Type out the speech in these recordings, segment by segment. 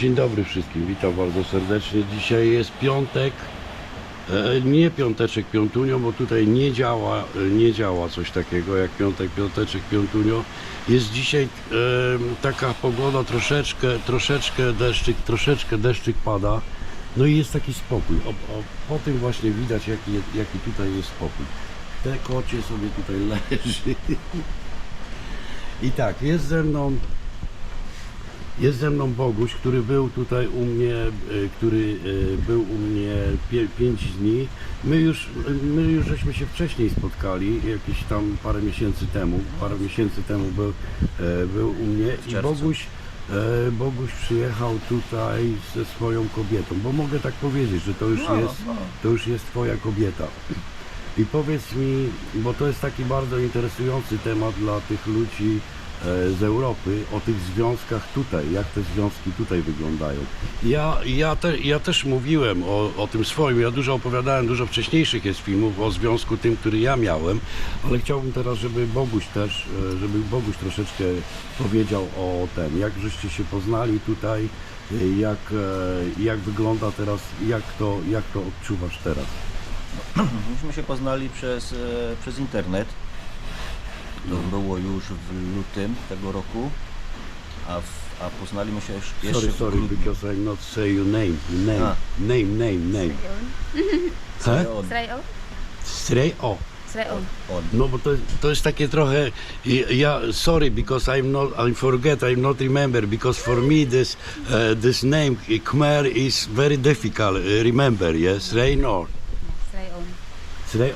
Dzień dobry wszystkim, witam bardzo serdecznie. Dzisiaj jest piątek, e, nie piąteczek piątunio, bo tutaj nie działa, e, nie działa coś takiego jak piątek, piąteczek piątunio. Jest dzisiaj taka pogoda troszeczkę, troszeczkę deszczyk, troszeczkę deszczyk pada. No i jest taki spokój. O, o, po tym właśnie widać jaki, jaki tutaj jest spokój. Te kocie sobie tutaj leży. I tak, jest ze mną jest ze mną Boguś, który był tutaj u mnie, e, który e, był u mnie 5 dni. My już, my już żeśmy się wcześniej spotkali, jakieś tam parę miesięcy temu. Parę miesięcy temu był, e, był u mnie i. Boguś, Boguś przyjechał tutaj ze swoją kobietą, bo mogę tak powiedzieć, że to już No, jest, no. to już jest twoja kobieta. I powiedz mi, bo to jest taki bardzo interesujący temat dla tych ludzi z Europy, o tych związkach tutaj, jak te związki tutaj wyglądają. Ja, ja, te, ja też mówiłem o, o tym swoim, ja dużo opowiadałem, dużo wcześniejszych jest filmów o związku tym, który ja miałem, ale chciałbym teraz, żeby Boguś też, e, żeby Boguś troszeczkę powiedział o tym, jak żeście się poznali tutaj, e, jak, e, jak wygląda teraz, jak to, jak to odczuwasz teraz. Myśmy się poznali przez, e, przez internet. To było już w lutym tego roku, a, w, a poznaliśmy się jeszcze Sorry, w sorry, grudniu. because I'm not say your name. Name, A. name, name, name. He? Od, Israel? Stray? O, Israel. od. no bo to, to jest takie trochę, i- ja, sorry, because I'm not, I forget, I'm not remember, because for me this, uh, this name, Khmer, is very difficult, uh, remember, yes. Stray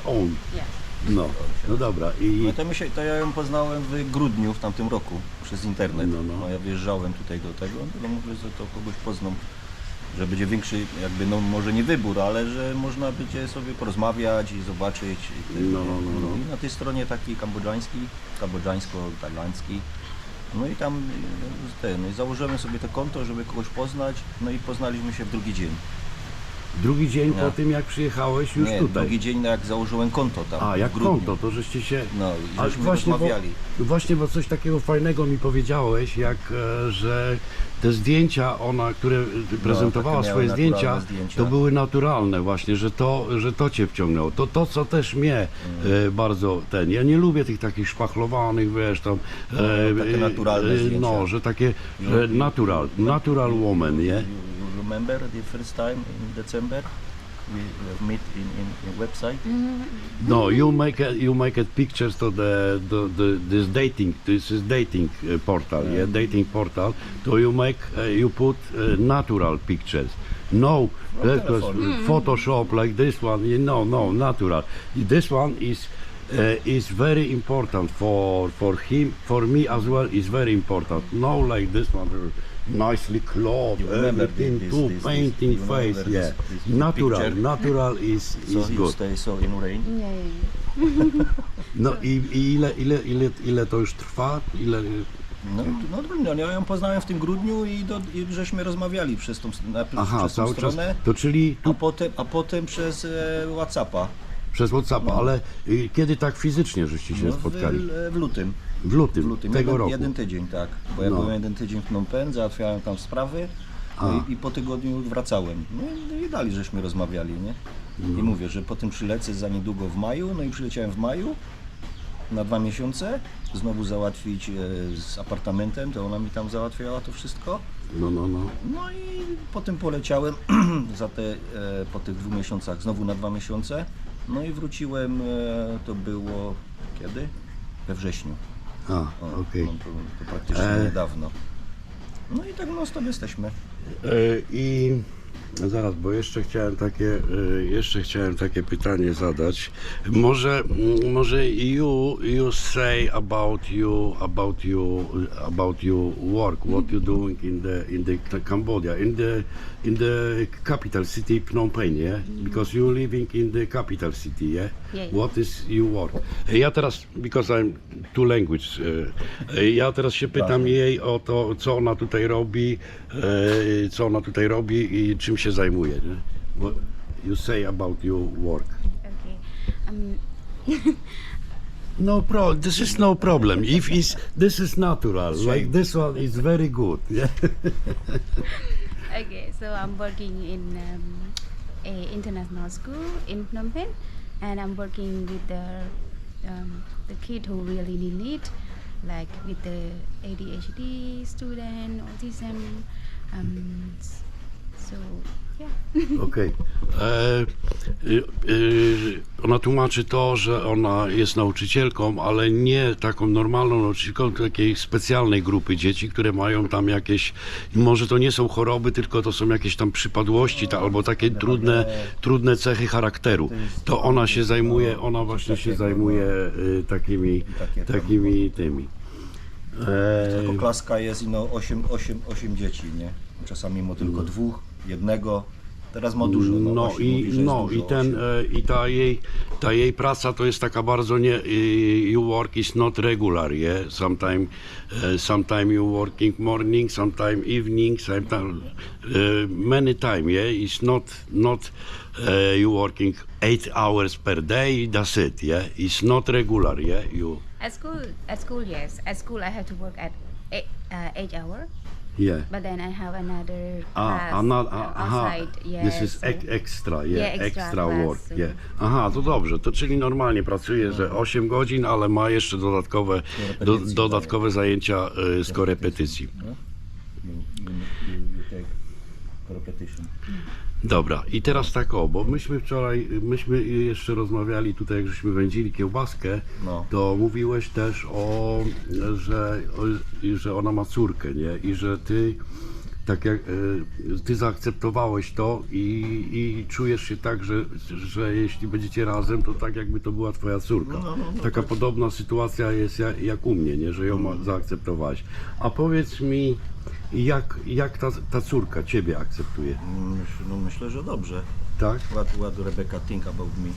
on, Yeah. No, no dobra, i, No to, my się, to ja ją poznałem w grudniu w tamtym roku przez internet. No, no. ja wyjeżdżałem tutaj do tego, to mówię, że to kogoś poznam, że będzie większy, jakby, no może nie wybór, ale że można będzie sobie porozmawiać i zobaczyć. I, No, no, no, no. I na tej stronie taki kambodżański, kambodżańsko-tajlandzki. No i tam y, ten, no i założyłem sobie to konto, żeby kogoś poznać, no i poznaliśmy się w drugi dzień. Drugi dzień po tym, jak przyjechałeś już nie, tutaj. drugi dzień no jak założyłem konto tam. A, jak w grudniu. konto, to żeście się... No i Ale żeśmy właśnie, bo, rozmawiali. właśnie, bo coś takiego fajnego mi powiedziałeś, jak, e, że te zdjęcia, ona, które prezentowała No, takie swoje zdjęcia, zdjęcia. to były naturalne właśnie, że to, że to cię wciągnęło. To, to co też mnie Mm. e, bardzo ten, ja nie lubię tych takich szpachlowanych, wiesz, tam, No, takie naturalne zdjęcia. no, że takie, że natural, natural woman, nie? Remember the first time in December we uh, meet in, in, in website? No, you make a, you make a pictures to the, the, the this dating this is dating uh, portal, yeah, dating portal. So you make uh, you put uh, natural pictures. No, that was telephone. Photoshop like this one. You know, no, natural. This one is. Uh, is very important for for him for me as well is very important no like this one nicely clothed You remember everything this- too this- this- painting you remember face this- yeah this natural picture? natural is So is you good stay so in rain. Yeah, yeah, yeah. No i, i ile, ile, ile, ile to już trwa? Ile, No, no, no, ja ją poznałem w tym grudniu i, do, i żeśmy rozmawiali przez tą, najpierw aha, przez tą cały czas. stronę, To czyli a tu potem, a potem przez e, Whatsappa. Przez Whatsappa, ale y, kiedy tak fizycznie żeście się No, w, spotkali? w lutym. W lutym, W lutym, tego jeden, roku. jeden tydzień, tak. Bo ja No. byłem jeden tydzień w Phnom Penh, załatwiałem tam sprawy no A. i, i po tygodniu wracałem. No i, no i dalej żeśmy rozmawiali, nie? No. I mówię, że potem przylecę za niedługo w maju, no i przyleciałem w maju na dwa miesiące, znowu załatwić e, z apartamentem, to ona mi tam załatwiała to wszystko. No, no, no. No i potem poleciałem za te, e, po tych dwóch miesiącach znowu na dwa miesiące. No i wróciłem, e, to było kiedy? We wrześniu. A, okej. no to, to praktycznie E. niedawno. No i tak non stop jesteśmy. Y, Zaraz, bo jeszcze chciałem takie, y, jeszcze chciałem takie pytanie zadać. Może, mm, może you, you say about you, about you, about your work, what you doing in the, in the Cambodia, in the, in the capital city Phnom Penh, yeah? Because you living in the capital city, yeah? Yeah. What is your work? Ja teraz, because I'm two language, e, ja teraz się pytam jej o to, co ona tutaj robi, e, co ona tutaj robi i czym się zajmuje. Nie? What you say about your work? Okay. Um, No problem. this is no problem. If is this is natural, like this one is very good. Yeah? okay, so I'm working in um, a international school in Phnom Penh, and I'm working with the um, the kid who really need it, like with the ADHD student, autism. Um, s- so yeah. Okej. E, y, y, Ona tłumaczy to, że ona jest nauczycielką, ale nie taką normalną nauczycielką, tylko takiej specjalnej grupy dzieci, które mają tam jakieś, może to nie są choroby, tylko to są jakieś tam przypadłości, ta, albo takie trudne, trudne cechy charakteru. To ona się zajmuje, ona właśnie się zajmuje y, takimi, takimi tymi. E, Tylko klaska jest ino 8, 8, 8 dzieci, nie? Czasami ma tylko dwóch, jednego. Teraz ma dużo. No, No i, mówi, no dużo, i ten e, i ta jej ta jej praca to jest taka bardzo nie you work is not regular, yeah? Sometime uh, sometime you working morning, sometime evening, sometime uh, many time, yeah? It's not not you working eight hours per day, that's it, yeah? It's not regular, yeah? You At school, at school, yes. At school, I have to work at eight, uh, eight hour, yeah. but then I have another Ah, class another, uh, aha, outside. Yeah, this is so- ek, extra, yeah, Yeah, extra extra class, work, so- yeah. Aha, to dobrze, to czyli normalnie pracuje, że 8 godzin, ale ma jeszcze dodatkowe, do, Korepetycji dodatkowe zajęcia y, z korepetycji. No? You, you, you, you take repetition. Dobra, i teraz tak o, bo myśmy wczoraj, myśmy jeszcze rozmawiali tutaj, jak żeśmy wędzili kiełbaskę, No. to mówiłeś też o, że, o, że ona ma córkę, nie? I że ty tak jak y, ty zaakceptowałeś to i, i czujesz się tak, że, że jeśli będziecie razem, to tak jakby to była twoja córka. No, no, no, Taka podobna sytuacja jest jak, jak u mnie, nie? że ją ma- zaakceptowałeś. A powiedz mi, jak, jak ta, ta córka ciebie akceptuje, Myśl, no myślę, że dobrze. tak? What, what Rebecca think about me?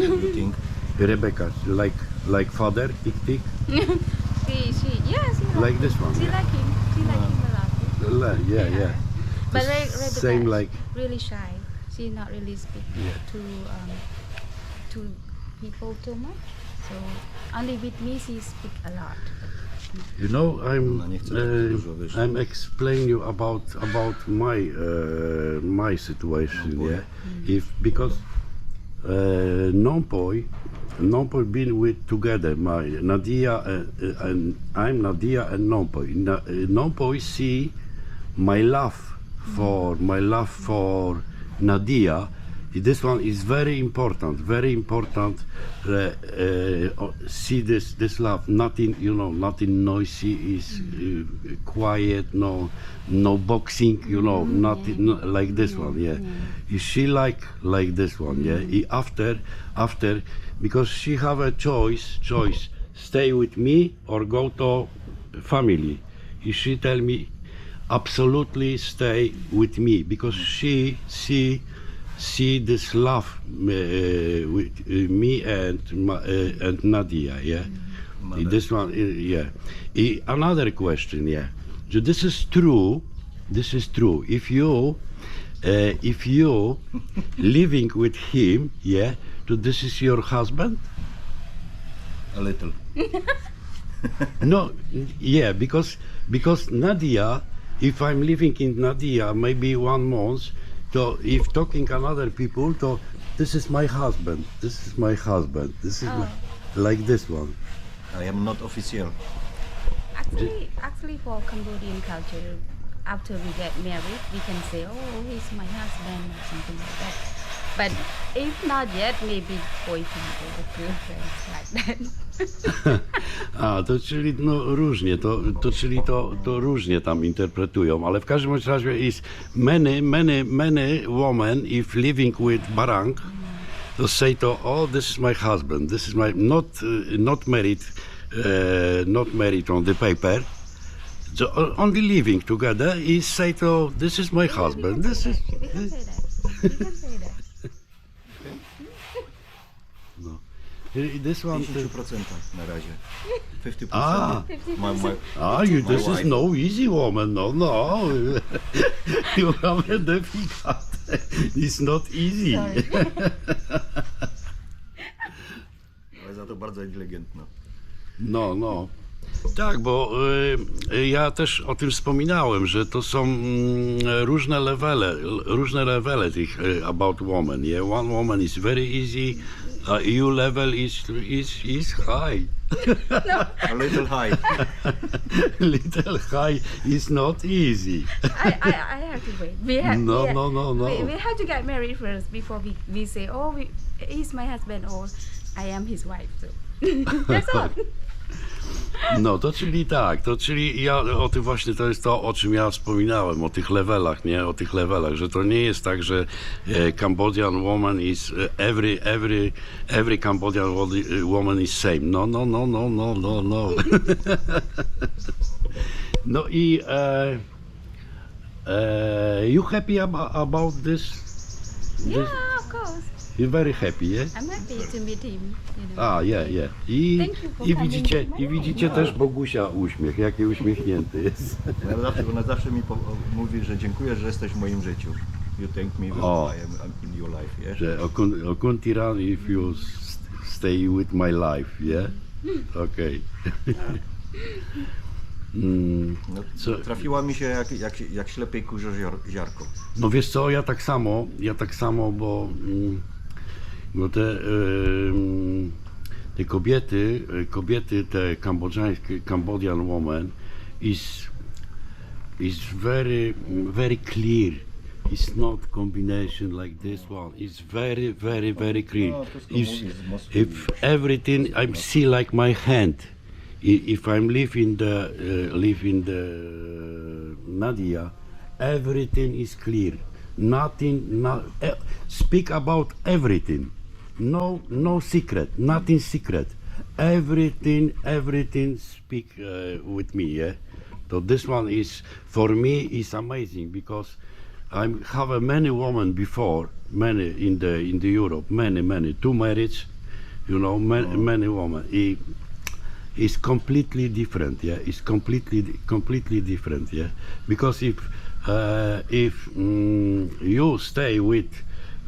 What do you think? Rebecca, like like father, tick tick, She, she, yes, she like this one. She like him. She like him a lot. Le- Yeah, yeah. But Re- Rebecca same is like really shy. She not really speak Yeah. to um, to people too much. So only with me she speak a lot. You know I'm nie uh, dużo, wiesz. I'm explaining you about about my uh, my situation, yeah. If because uh, Nompoy Nompoy been with together my Nadia uh, and I'm Nadia and Nompoy. Na, see my love for my love for Nadia. This one is very important, very important. Uh, uh, see this this love. Nothing, you know, nothing noisy. Is uh, quiet. No, no boxing. You know, nothing no, like this one. Yeah. Is she like like this one? Yeah. I- After after because she have a choice choice stay with me or go to family. Is she tell me absolutely stay with me because she see see this love uh, with uh, me and uh, and Nadia yeah? Mother. this one yeah. Another question yeah. So this is true this is true. If you uh, if you living with him yeah so this is your husband? A little. no, yeah, because because Nadia, if I'm living in Nadia, maybe one month, so if talking another people, so this is my husband, this is my husband, this is my, oh. like this one. I am not official. Actually, actually for Cambodian culture, after we get married, we can say, "Oh, he's my husband" or something like that. But if not yet, maybe boyfriend or girlfriend like that. A, to czyli no różnie, to, to czyli to, to różnie tam interpretują, ale w każdym bądź razie is many, many, many women if living with Barang, to say to, oh, this is my husband, this is my, not, uh, not married, uh, not married on the paper, so only living together. Is say to, this is my husband, this is, we can say that. We can say that. This one, 50% na razie. 50%. A. My, my, Ah, you, My this is wife. no easy woman. No, no. you have a difficult. It's not easy. ale za to bardzo inteligentna. No, no. Tak, bo y, y, ja też o tym wspominałem, że to są mm, różne levele, l- różne levele tych y, about woman. Yeah? One woman is very easy, a EU level is, is, is high. A little high. Little high is not easy. I, I, I have to wait. We have, No, we, no, no, no. We, we have to get married first before we, we say, oh, we, he's my husband or I am his wife. So that's all. No, to czyli tak, to czyli ja o tym właśnie, to jest to, o czym ja wspominałem, o tych levelach, nie, o tych levelach, że to nie jest tak, że e, Cambodian woman is, e, every, every, every Cambodian e, woman is same. No, no, no, no, no, no, no. no i e, e, you happy about, about this? this? Yeah, of course. You're very happy, yeah? I'm happy to meet him. You know. A, yeah, yeah. I, Thank you for i coming widzicie, to my i widzicie też Bogusia uśmiech, jaki uśmiechnięty jest. Ja zawsze, ona zawsze mi po, mówi, że dziękuję, że jesteś w moim życiu. You thank me when O. I am I'm in your life, yeah? Że okun, okuntiran if you s- stay with my life, yeah? Okej. Mm, No, Co- trafiła mi się jak, jak, jak ślepej kurze ziar- ziarko. No wiesz co, ja tak samo, ja tak samo, bo, mm, bo te, te kobiety, kobiety, te kambodżańskie, Cambodian woman is, is very, very clear. It's not combination like this one. It's very, very, very clear. If, mówisz z Moskwy if everything I see like my hand. If I'm living the uh, live in the Nadia, everything is clear. Nothing. No, eh, speak about everything. No, no secret. Nothing secret. Everything, everything. Speak uh, with me. Yeah. So this one is for me is amazing because I have a many women before, many in the in the Europe, many many two marriage, you know, many, many women. I, is completely different yeah it's completely completely different yeah because if uh, if mm, you stay with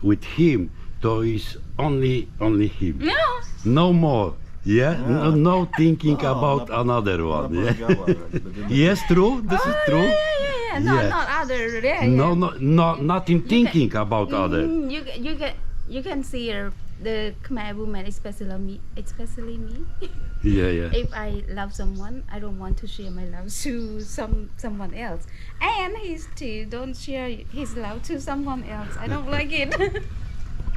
with him to is only only him No, no more yeah no, no thinking No, about na- another Ona one yeah? yes true this is true yeah, yeah, yeah. Not, Yeah. not other. Yeah, no yeah. no no nothing thinking about other Mm, you you can you can see uh, the Khmer woman, especially me, especially me. yeah yeah if I love someone, I don't want to share my love to some someone else, and he too don't share his love to someone else. I don't like it.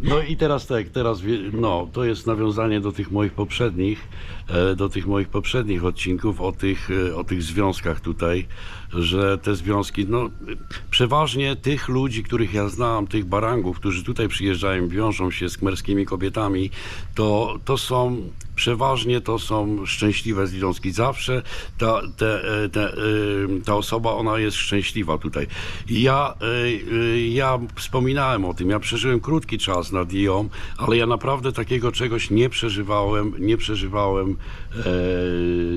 No i teraz tak, teraz no, to jest nawiązanie do tych moich poprzednich, e, do tych moich poprzednich odcinków o tych, e, o tych związkach tutaj, że te związki, no przeważnie tych ludzi, których ja znam, tych barangów, którzy tutaj przyjeżdżają, wiążą się z kmerskimi kobietami, to, to są przeważnie to są szczęśliwe związki. Zawsze ta, te, e, te, ta osoba, ona jest szczęśliwa tutaj. Ja, ja wspominałem o tym, ja przeżyłem krótki czas nad Dią, ale ja naprawdę takiego czegoś nie przeżywałem, nie przeżywałem e,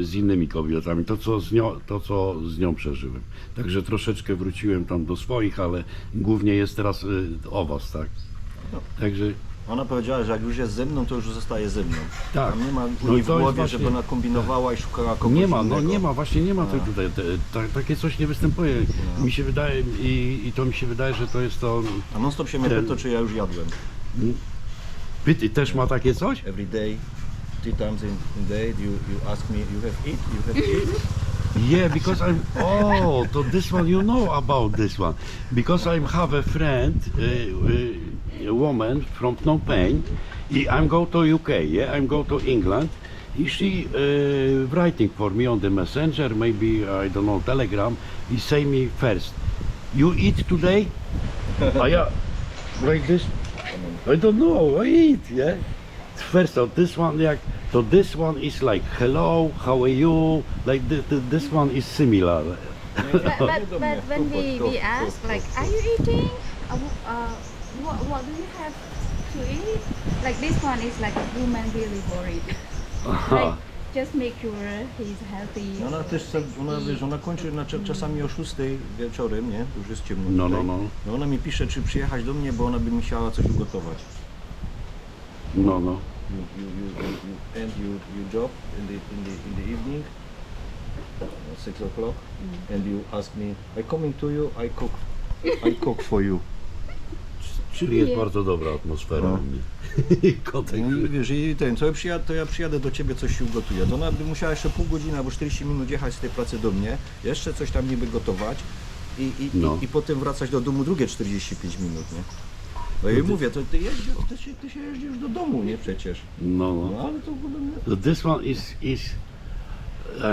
z innymi kobietami. To co, z nią, to, co z nią przeżyłem. Także troszeczkę wróciłem tam do swoich, ale głównie jest teraz e, o was, tak? Także Ona powiedziała, że jak już jest ze mną, to już zostaje ze mną. Tak. Tam nie ma No i niej w to jest głowie, właśnie- żeby ona kombinowała i szukała kogoś Nie ma, no innego. nie ma, właśnie nie ma tego tutaj. Te, ta, takie coś nie występuje. Mi się wydaje i, i to mi się wydaje, że to jest to. A non stop się mnie Ten- pyta, czy ja już jadłem. Pyty też ma takie coś? Every day, three times in, in day, you, you ask me, you have eat, you have eat. Yeah, because I'm. Oh, so this one you know about this one, because I have a friend, uh, uh, woman from Phnom Penh. I- I'm go to UK. Yeah, I'm go to England. Is she uh, writing for me on the messenger? Maybe I don't know Telegram. He say me first. You eat today? I uh, like this. I don't know. I eat. Yeah. First of this one, like so, this one is like hello, how are you? Like the, the, this one is similar. but but, but when we, we ask like, are you eating? Uh, uh, what do you have to eat? Like this one is like a woman really worried. like just make sure he's healthy. No Ona też, se- ona, wiesz, ona kończy na, cza- czasami o 6 wieczorem, nie? Już jest ciemno No, tutaj. no, no. no ona mi pisze, czy przyjechać do mnie, bo ona by mi chciała coś ugotować. No, no. you, you, you, you, you end your, your job in the, in the, in the evening, uh, six o'clock, and you ask me, I coming to you, I cook, I cook for you. Czyli jest Nie. bardzo dobra atmosfera No. u mnie. I kotek. No i wiesz, i ten, to ja, przyjadę, to ja przyjadę do ciebie, coś się ugotuję. To ona by musiała jeszcze pół godziny albo 40 minut jechać z tej pracy do mnie, jeszcze coś tam niby gotować i, i, No. i, i potem wracać do domu drugie 45 minut, nie? No i mówię, to ty, jeździsz, ty, się, ty się jeździsz do domu, nie przecież. No, No no. ale to podobnie. So this one is is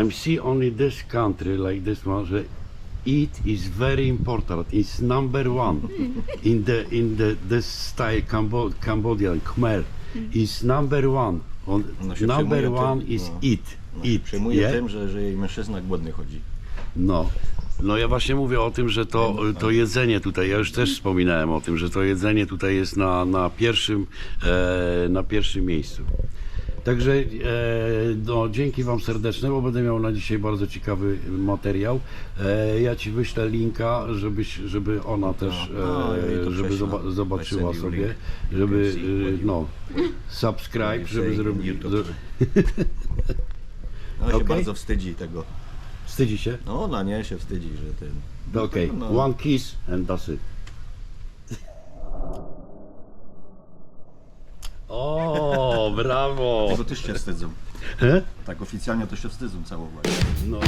I see only this country like this one. Eat is very important. It's number one in the in the this style Cambo Cambodian Khmer is number one. On, No się number przejmuje one tym, is no. eat. No, się przejmuje yeah? tym, że, że jej mężczyzna głodny chodzi. No. No ja właśnie mówię o tym, że to, to jedzenie tutaj, ja już też wspominałem o tym, że to jedzenie tutaj jest na, na, pierwszym, e, na pierwszym miejscu. Także e, no, dzięki Wam serdeczne, bo będę miał na dzisiaj bardzo ciekawy materiał. E, ja Ci wyślę linka, żebyś, żeby ona też, no, e, żeby zoba- zobaczyła sobie, żeby, e, no, subscribe, żeby zrobić. Ona się Okej. bardzo wstydzi tego. Wstydzi się? No ona nie się wstydzi, że ten... Okej, no. one kiss and that's it. O, brawo! Tego też się wstydzą. He? Tak oficjalnie to się wstydzą całować. No.